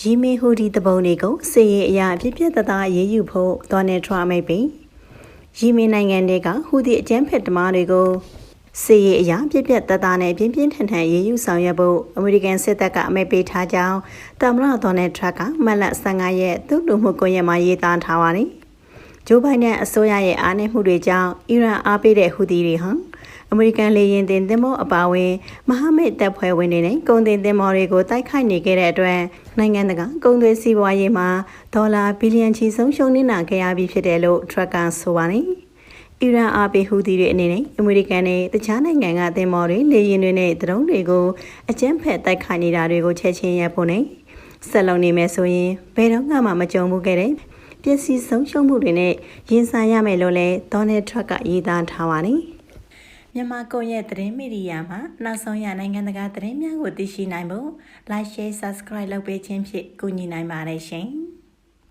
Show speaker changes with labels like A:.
A: ရီမီဟူဒီတပုံတွေကိုစစ်ရေးအရာအဖြစ်ပြက်တသားရေးယူဖို့ဒေါ်နယ်ထရမ့်မိတ်ပြီးရီမီနိုင်ငံတွေကဟူဒီအကြမ်းဖက်သမားတွေကိုစစ်ရေးအရာပြက်ပြက်တသားနဲ့ပြင်းပြင်းထန်ထန်ရေးယူဆောင်ရွက်ဖို့အမေရိကန်စစ်တပ်ကအမိန့်ပေးထားကြောင်းသမ္မတဒေါ်နယ်ထရန့်ကမတ်လ15ရက်သူ့လူမှုကွန်ရက်မှာရေးသားထားပါတယ်။ ဂျိုးဘိုင်ဒန်အစိုးရရဲ့အားနည်းမှုတွေကြောင့်အီရန်အားပေးတဲ့ဟူဒီတွေဟာအမေရိကန်လေယာဉ်တင်သင်္ဘောအပါအဝင်မဟာမိတ်တပ်ဖွဲ့ဝင်တွေနဲ့ကုန်တင်သင်္ဘောတွေကိုတိုက်ခိုက်နေခဲ့တဲ့အတွက်နိုင်ငံတကာကုန်သွယ်စီးပွားရေးမှာဒေါ်လာဘီလီယံချီဆုံးရှုံးနေတာခဲ့ရပြီးဖြစ်တယ်လို့ထရက်ကန်ဆိုပါတယ်။အီရန်အားပေးဟူသီတွေအနေနဲ့အမေရိကန်နဲ့တခြားနိုင်ငံကသင်္ဘောတွေလေယာဉ်တွေနဲ့ဒရုန်းတွေကိုအကြမ်းဖက်တိုက်ခိုက်နေတာတွေကိုချက်ချင်းရပ်ဖို့နဲ့ဆက်လုံနေမယ်ဆိုရင်ဘယ်တော့မှမကြုံမှုခဲ့တဲ့ ပစ္စည်းဆုံးရှုံးမှုတွေနဲ့ရင်ဆိုင်ရမယ်လို့လည်းဒေါ်နယ်ထရက်ကရေးသားထားပါတယ်။မြန်မာကွန်ရက်သတင်းမီဒီယာမှာနောက်ဆုံးရနိုင်ငံတကာသတင်းများကိုသိရှိနိုင်ဖို့ Like Share Subscribe လုပ်ပေးခြင်းဖြင့်ကူညီနိုင်ပါတယ်ရှင်။